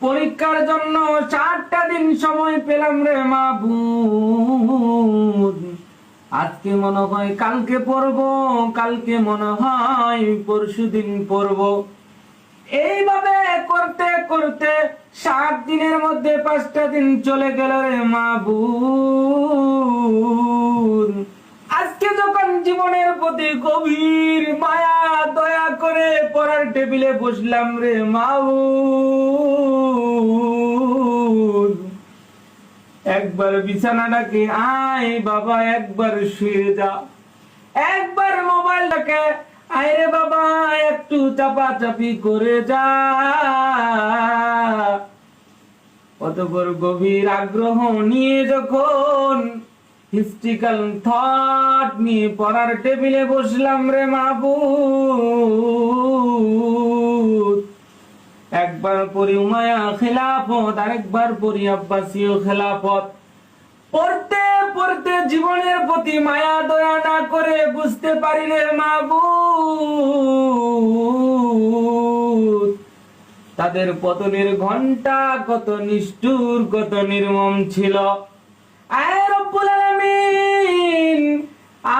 পরীক্ষার জন্য চারটা দিন সময় পেলাম রে মাবুদ। আজকে মনে হয় কালকে পড়ব, কালকে মনে হয় পরশু দিন পড়ব। এইভাবে করতে করতে সাত দিনের মধ্যে পাঁচটা দিন চলে গেল রে মাবুদ। আজকে যখন জীবনের প্রতি গভীর পড়ার টেবিলে বসলাম রে মাবুদ একবার বিছানাটাকে আয় বাবা, একবার শুয়ে যা। একবার মোবাইলটাকে আয় রে বাবা, একটু চাপা চাপি করে যা। অতপর গভীর আগ্রহ নিয়ে যখন হিস্ট্রিক্যাল থট নিয়ে পড়ার টেবিলে বসলাম রে মাবুদ একবার পড়ি উমায়া খেলাফত, আরেকবার পড়ি আব্বাসীয় খেলাফত। পড়তে পড়তে জীবনের প্রতি মায়া দয়া না করে বুঝতে পারি রে তাদের পতনের ঘণ্টা কত নিষ্ঠুর, কত নির্মম ছিল।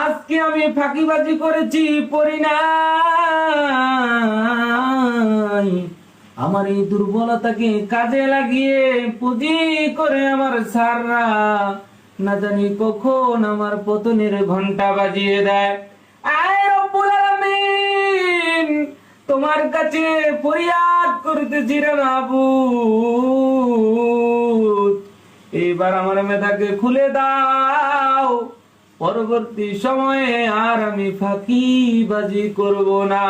আজকে আমি ফাঁকিবাজি করেছি নাই আমার এই দুর্বলতাকে কাজে লাগিয়ে পুঁজি করে আমার সাররা না জানি কখন আমার পতনের ঘণ্টা বাজিয়ে দেয়। আয় রব্বুল আলামিন, তোমার কাছে ফরিয়াদ করতেছি রে মাবুদ এইবার আমার মেধাকে খুলে দাও, পরবর্তী সময়ে আর আমি ফাঁকিবাজি করব না।